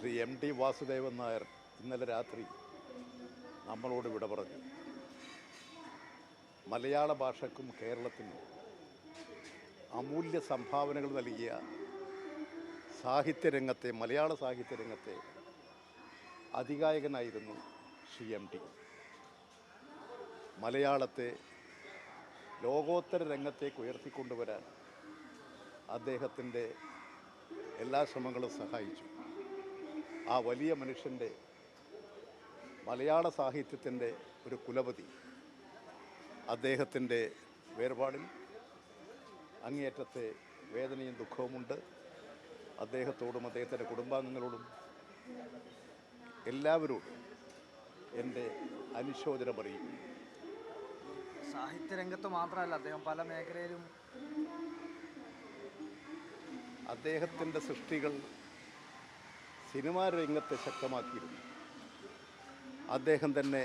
Shri M T Vasudevan Nair ഇന്നലെ രാത്രി നമ്മളോട് വിട പറഞ്ഞു. മലയാള ഭാഷക്കും കേരളത്തിനും അമൂല്യ സംഭാവനകൾ നൽകിയ സാഹിത്യരംഗത്തെ മലയാള സാഹിത്യരംഗത്തെ അധികായകനായിരുന്നു ശ്രീ എം ടി. മലയാളത്തെ ലോകോത്തര രംഗത്തേക്ക് ഉയർത്തിക്കൊണ്ടുവരാൻ അദ്ദേഹത്തിന്റെ എല്ലാ ശ്രമങ്ങളും സഹായിച്ചു. ആ വലിയ മനുഷ്യന്റെ മലയാള സാഹിത്യത്തിന്റെ ഒരു കുലപതി. അദ്ദേഹത്തിന്റെ വേർപാടിൽ അങ്ങേയറ്റത്തെ വേദനയും ദുഃഖവുമുണ്ട്. അദ്ദേഹത്തോടും അദ്ദേഹത്തിന്റെ കുടുംബാംഗങ്ങളോടും എല്ലാവരോടും എന്റെ അനുശോചനം അറിയിക്കുന്നു. സാഹിത്യരംഗത്ത് മാത്രമല്ല അദ്ദേഹം പല മേഖലയിലും അദ്ദേഹത്തിന്റെ സൃഷ്ടികൾ സിനിമാ രംഗത്തെ ശക്തമാക്കിയിരുന്നു. അദ്ദേഹം തന്നെ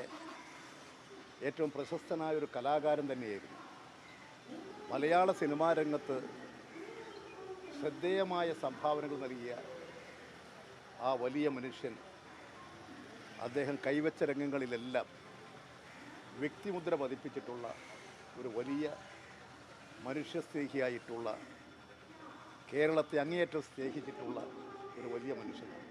ഏറ്റവും പ്രശസ്തനായ ഒരു കലാകാരൻ തന്നെയായിരുന്നു. മലയാള സിനിമാ രംഗത്ത് ശ്രദ്ധേയമായ സംഭാവനകൾ നൽകിയ ആ വലിയ മനുഷ്യൻ അദ്ദേഹം കൈവച്ച രംഗങ്ങളിലെല്ലാം വ്യക്തിമുദ്ര പതിപ്പിച്ചിട്ടുള്ള ഒരു വലിയ മനുഷ്യസ്നേഹിയായിട്ടുള്ള കേരളത്തെ അങ്ങേയറ്റം സ്നേഹിച്ചിട്ടുള്ള ഒരു വലിയ മനുഷ്യനാണ്.